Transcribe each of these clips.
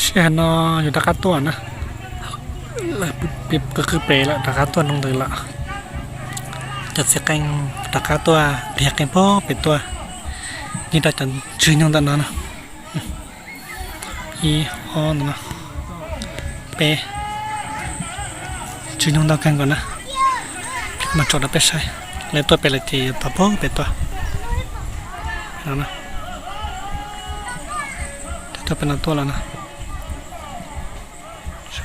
เชียนออยู่ตะกัดตัวนะแล้วปิบก็คือเปรย์ละตะกัดตัวลงเลยละจัดเสียกังตะกัดตัวเพียกกันพ่อเป็นตัวนี่เราจะชื่อยองตันนะอีออนนะเปย์ชื่อยองตันกันก่อนนะมาจอดแล้วไปใช้แล้วตัวเป็นอะไรที่ปะพ่อเป็นตัวนะนะ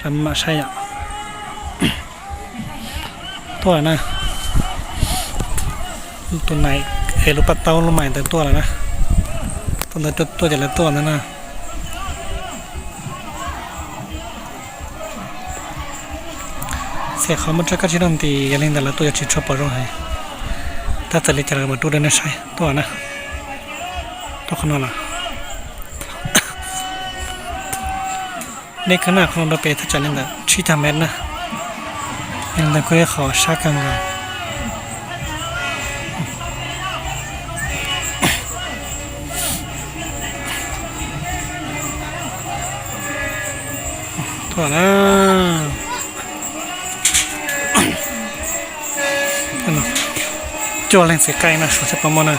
ธรรมชัยะตัวนะตัวไหนเอลูปัตเต้าลงใหม่แต่ตัวแล้วนะตัวละตัวจะละตัวแล้วนะเสียเขามันจะกัดชิดนตียังเล่นแต่ละตัวจะชิดชอบปอร้องไห้ถ้าจะเล่นจะระเบิดตัวได้นะใช่ตัวนะตัวขนาดละ ในขณะของเราไปถ้าจะเล่นแบบชีทำแมทนะยังแต่ก็ขอชากังกันตัวนะนั่นนะจอเล่นเสียไกลนะสุดจะประมาณนะ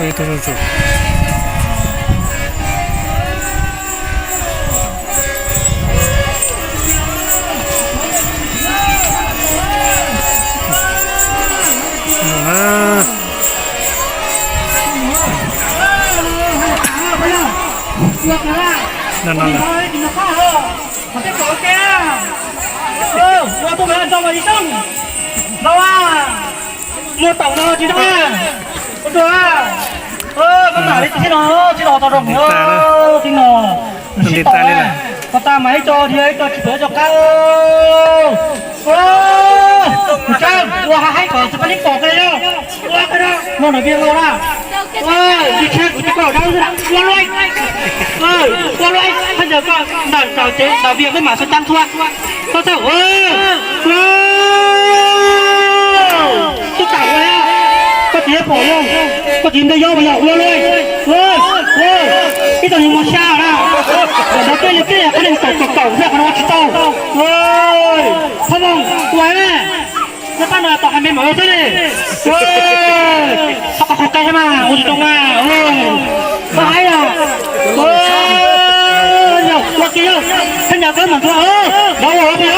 Oi, tô junto. Nè nè nè Đâu à Mua tổng nào chị đâu à Con được à ที่ที่นอที่นอตาดงเออที่นอตาไหมจอเดียวจอเฉจอเก้าโอ้ยเจ้าัวให้ก่อนจะไปลิกเกาะเลยเนาะวัวกระโดดโน่นเบียงโน่นอะเออที่เช็ดจะเกาะได้ยังไงวัวเลยเออวัวเลยท่านเดี๋ยวก็ดาวเจ๊ดาวเบียงไม่มาสักจังทั่วก็เจ้าเออตุ๊กตาเลยอะก็เทียบพอเนาะ 不停的要不要活来？我我，你等我ย了，我到对了对了，可能在做狗肉，可能我吃到，喂，他们喂。จะตั้งมาต่อกันเป็นหมอซะเลยเฮ้ยเขาขอไกลใช่ไหมอุดตรงมาเฮ้ยตายอะเฮ้ยเดี๋ยวเมื่อกี้ท่านอยากเจอเหมือนตัวเออเราหัวไปเออ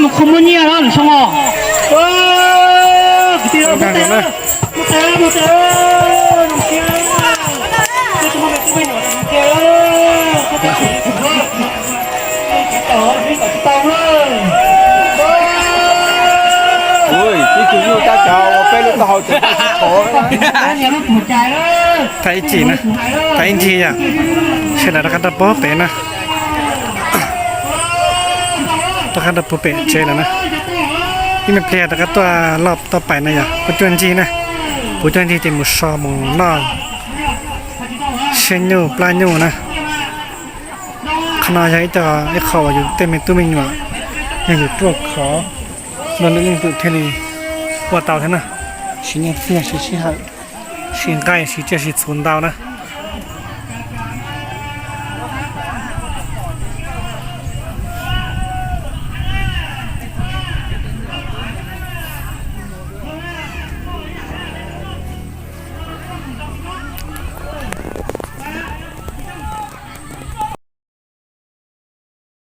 าสมุคุมเนี่ยแล้วหรือช่องอ๋อโอ้เดี๋ยวมาเตะมาเตะมาเตะเดี๋ยวจะมาแบบไม่หนอนเดี๋ยวก็จะถึงต่อนี่ต่อต่อเลย ôi cái chú yêu ta chào cái lúc tao chỉ khổ cái เนี่ยมันปวดใจเลยไทยจีนะไทยจีอะเช่นอะไรกันตะป๊อเป๋นะตะ กันตะป๊อเป๋เช่นนะนี่มันเพลียตะกันตัวรอบต่อไปนะอย่าปัจจุบันจีนะปัจจุบันจีจะมุสอมงนอนเชนยูปลายูนะขนาดใหญ่จะไอ้เขาอยู่เต็มเป็นตุ้มิงอยู่ยังอยู่ตัวขอนอนนึงตัวเทลีว่าเต่าเท่านะชิ้นเนี้ยเสียชิ้นชิ้นชิ้นใกล้ชิ้นเจ็ดชิ้นศูนย์เต่านะ